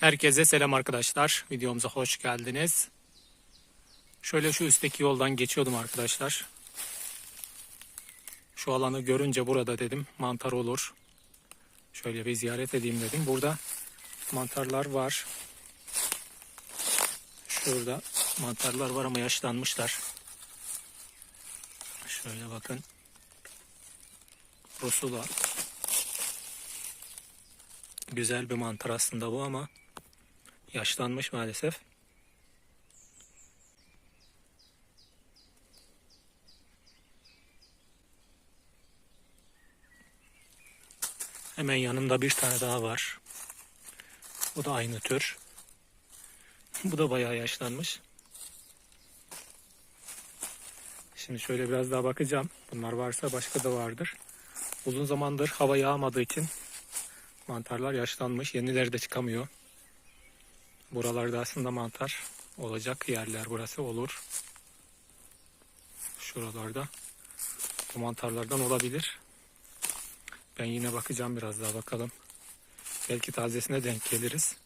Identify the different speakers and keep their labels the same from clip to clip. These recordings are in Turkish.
Speaker 1: Herkese selam arkadaşlar. Videomuza hoş geldiniz. Şöyle şu üstteki yoldan geçiyordum arkadaşlar. Şu alanı görünce burada dedim mantar olur. Şöyle bir ziyaret edeyim dedim. Burada mantarlar var. Şurada mantarlar var ama yaşlanmışlar. Şöyle bakın. Rusula. Güzel bir mantar aslında bu ama yaşlanmış maalesef. Hemen yanımda bir tane daha var. Bu da aynı tür. Bu da bayağı yaşlanmış. Şimdi şöyle biraz daha bakacağım. Bunlar varsa başka da vardır. Uzun zamandır hava yağmadığı için mantarlar yaşlanmış. Yenileri de çıkamıyor. Buralarda aslında mantar olacak yerler burası olur. Şuralarda. Bu mantarlardan olabilir. Ben yine bakacağım biraz daha bakalım. Belki tazesine denk geliriz.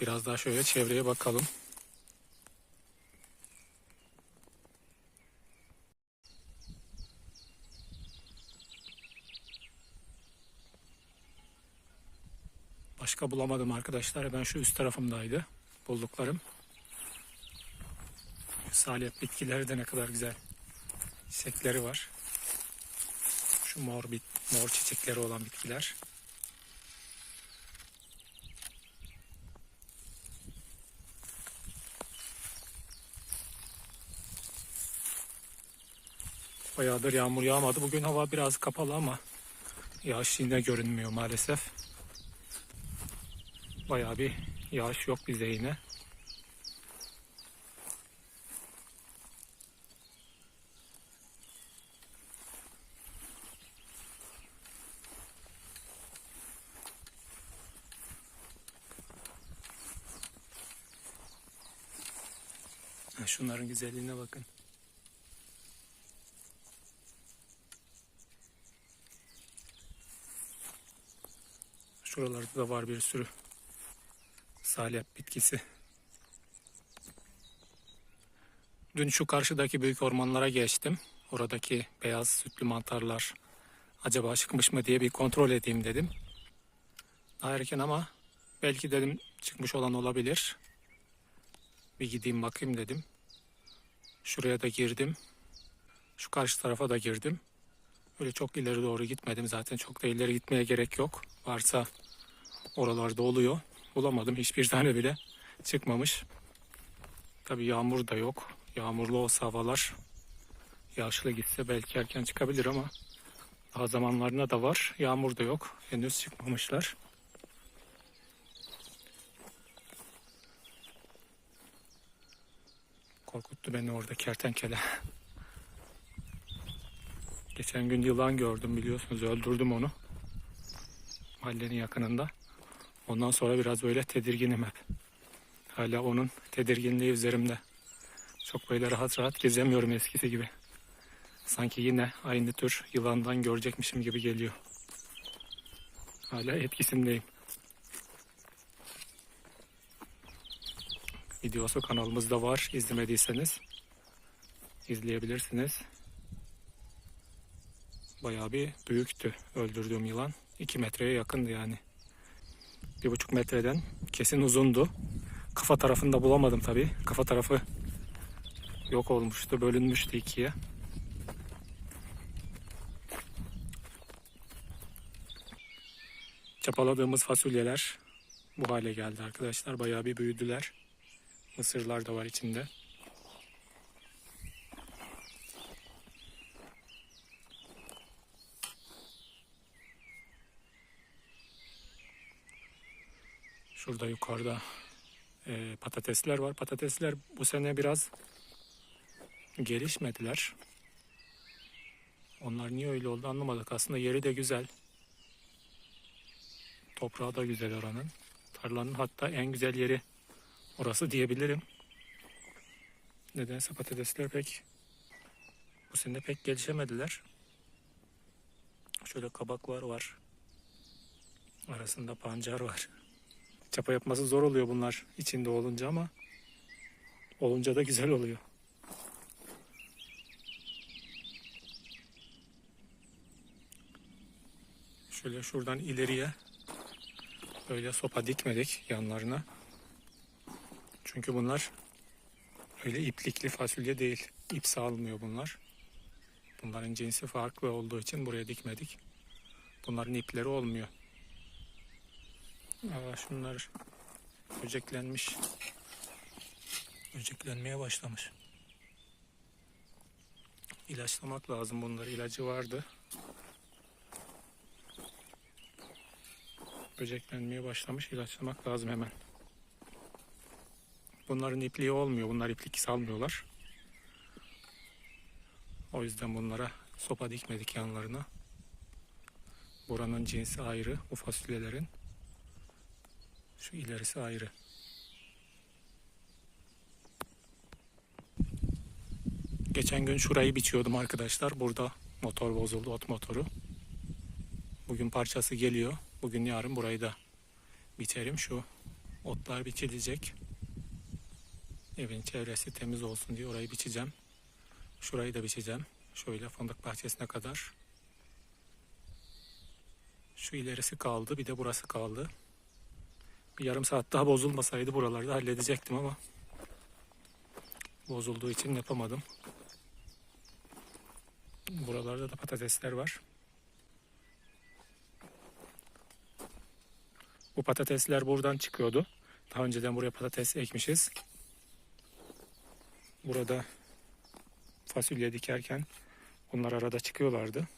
Speaker 1: Biraz daha şöyle çevreye bakalım. Bulamadım arkadaşlar. Ben şu üst tarafımdaydı. Bulduklarım. Salep bitkileri de ne kadar güzel. Çiçekleri var. Şu mor bit, mor çiçekleri olan bitkiler. Bayağıdır yağmur yağmadı. Bugün hava biraz kapalı ama yağış yine görünmüyor maalesef. Bayağı bir yağış yok bize yine. Şunların güzelliğine bakın. Şuralarda da var bir sürü salep bitkisi. Dün şu karşıdaki büyük ormanlara geçtim. Oradaki beyaz sütlü mantarlar acaba çıkmış mı diye bir kontrol edeyim dedim. Daha erken ama belki dedim çıkmış olan olabilir. Bir gideyim bakayım dedim. Şuraya da girdim. Şu karşı tarafa da girdim. Öyle çok ileri doğru gitmedim zaten. Çok da ileri gitmeye gerek yok. Varsa oralarda oluyor. Bulamadım. Hiçbir tane bile çıkmamış. Tabi yağmur da yok. Yağmurlu olsa havalar yağışlı gitse belki erken çıkabilir ama daha zamanlarına da var. Yağmur da yok. Henüz çıkmamışlar. Korkuttu beni orada kertenkele. Geçen gün yılan gördüm biliyorsunuz. Öldürdüm onu. Mahallenin yakınında. Ondan sonra biraz böyle tedirginim hep. Hala onun tedirginliği üzerimde. Çok böyle rahat rahat gezemiyorum eskisi gibi. Sanki yine aynı tür yılandan görecekmişim gibi geliyor. Hala etkisindeyim. Videosu kanalımızda var. İzlemediyseniz izleyebilirsiniz. Bayağı bir büyüktü öldürdüğüm yılan. 2 metreye yakındı yani. Bir buçuk metreden kesin uzundu. Kafa tarafında bulamadım tabi. Kafa tarafı yok olmuştu, bölünmüştü ikiye. Çapaladığımız fasulyeler bu hale geldi arkadaşlar. Bayağı bir büyüdüler. Mısırlar da var içinde. Şurada yukarıda e, patatesler var. Patatesler bu sene biraz gelişmediler. Onlar niye öyle oldu anlamadık. Aslında yeri de güzel. Toprağı da güzel oranın. Tarlanın hatta en güzel yeri orası diyebilirim. Nedense patatesler pek Bu sene pek gelişemediler. Şöyle kabaklar var. Arasında pancar var. Çapa yapması zor oluyor bunlar içinde olunca ama olunca da güzel oluyor. Şöyle şuradan ileriye böyle sopa dikmedik yanlarına. Çünkü bunlar öyle iplikli fasulye değil. İp sağlamıyor bunlar. Bunların cinsi farklı olduğu için buraya dikmedik. Bunların ipleri olmuyor. Aa, şunlar böceklenmiş. Böceklenmeye başlamış. İlaçlamak lazım bunları. İlacı vardı. Böceklenmeye başlamış. İlaçlamak lazım hemen. Bunların ipliği olmuyor. Bunlar iplik salmıyorlar. O yüzden bunlara sopa dikmedik yanlarına. Buranın cinsi ayrı. Bu fasulyelerin. Şu ilerisi ayrı. Geçen gün şurayı biçiyordum arkadaşlar. Burada motor bozuldu, ot motoru. Bugün parçası geliyor. Bugün yarın burayı da biterim. Şu otlar biçilecek. Evin çevresi temiz olsun diye orayı biçeceğim. Şurayı da biçeceğim. Şöyle fındık bahçesine kadar. Şu ilerisi kaldı. Bir de burası kaldı. Bir yarım saat daha bozulmasaydı buraları da halledecektim ama bozulduğu için yapamadım. Buralarda da patatesler var. Bu patatesler buradan çıkıyordu. Daha önceden buraya patates ekmişiz. Burada fasulye dikerken bunlar arada çıkıyorlardı.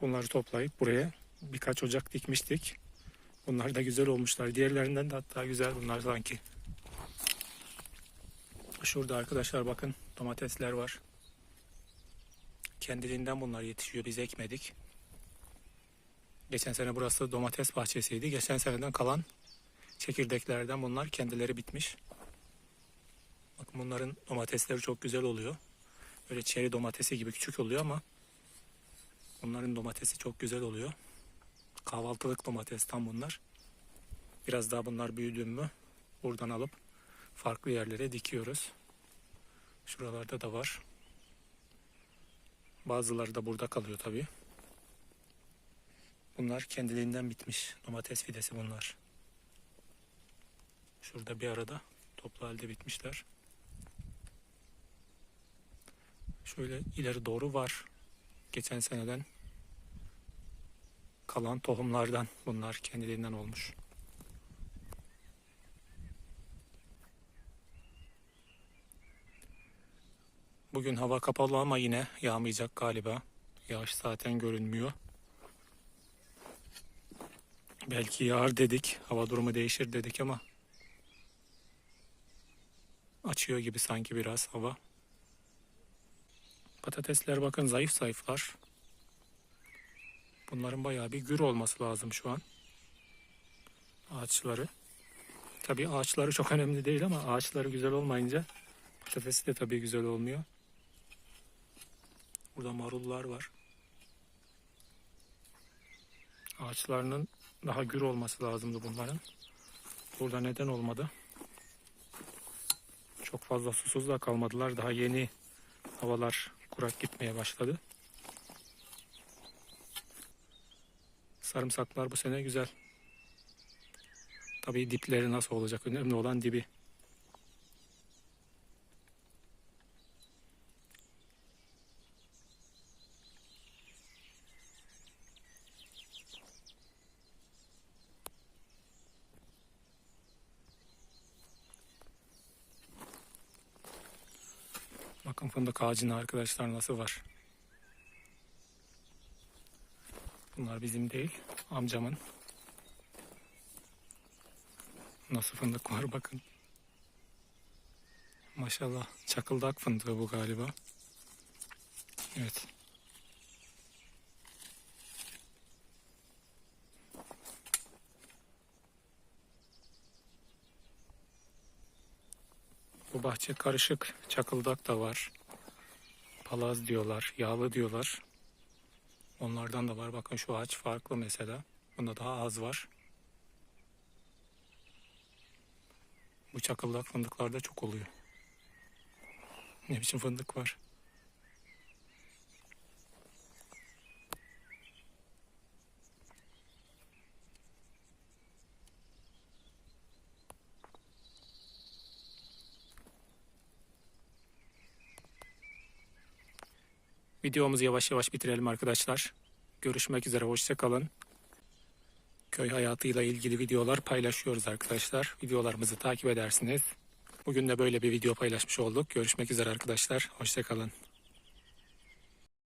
Speaker 1: Bunları toplayıp buraya birkaç ocak dikmiştik. Bunlar da güzel olmuşlar. Diğerlerinden de hatta güzel bunlar sanki. Şurada arkadaşlar bakın domatesler var. Kendiliğinden bunlar yetişiyor. Biz ekmedik. Geçen sene burası domates bahçesiydi. Geçen seneden kalan çekirdeklerden bunlar kendileri bitmiş. Bakın bunların domatesleri çok güzel oluyor. Böyle çeri domatesi gibi küçük oluyor ama bunların domatesi çok güzel oluyor. Kahvaltılık domates tam bunlar. Biraz daha bunlar büyüdü mü buradan alıp farklı yerlere dikiyoruz. Şuralarda da var. Bazıları da burada kalıyor tabii. Bunlar kendiliğinden bitmiş. Domates fidesi bunlar. Şurada bir arada toplu halde bitmişler. Şöyle ileri doğru var. Geçen seneden kalan tohumlardan bunlar kendiliğinden olmuş. Bugün hava kapalı ama yine yağmayacak galiba. Yağış zaten görünmüyor. Belki yağar dedik. Hava durumu değişir dedik ama açıyor gibi sanki biraz hava. Patatesler bakın zayıf zayıflar. Bunların bayağı bir gür olması lazım şu an. Ağaçları. Tabii ağaçları çok önemli değil ama ağaçları güzel olmayınca patatesi de tabii güzel olmuyor. Burada marullar var. Ağaçlarının daha gür olması lazımdı bunların. Burada neden olmadı? Çok fazla susuz da kalmadılar. Daha yeni havalar kurak gitmeye başladı. Sarımsaklar bu sene güzel. Tabii dipleri nasıl olacak? Önemli olan dibi. Bakın fındık ağacının arkadaşlar nasıl var. Bunlar bizim değil, amcamın. Nasıl fındık var bakın. Maşallah çakıldak fındığı bu galiba. Evet. Bu bahçe karışık. Çakıldak da var. Palaz diyorlar. Yağlı diyorlar. Onlardan da var. Bakın şu ağaç farklı mesela. Bunda daha az var. Bu çakıldak fındıklarda çok oluyor. Ne biçim fındık var. Videomuzu yavaş yavaş bitirelim arkadaşlar. Görüşmek üzere, hoşçakalın. Köy hayatıyla ilgili videolar paylaşıyoruz arkadaşlar. Videolarımızı takip edersiniz. Bugün de böyle bir video paylaşmış olduk. Görüşmek üzere arkadaşlar. Hoşçakalın.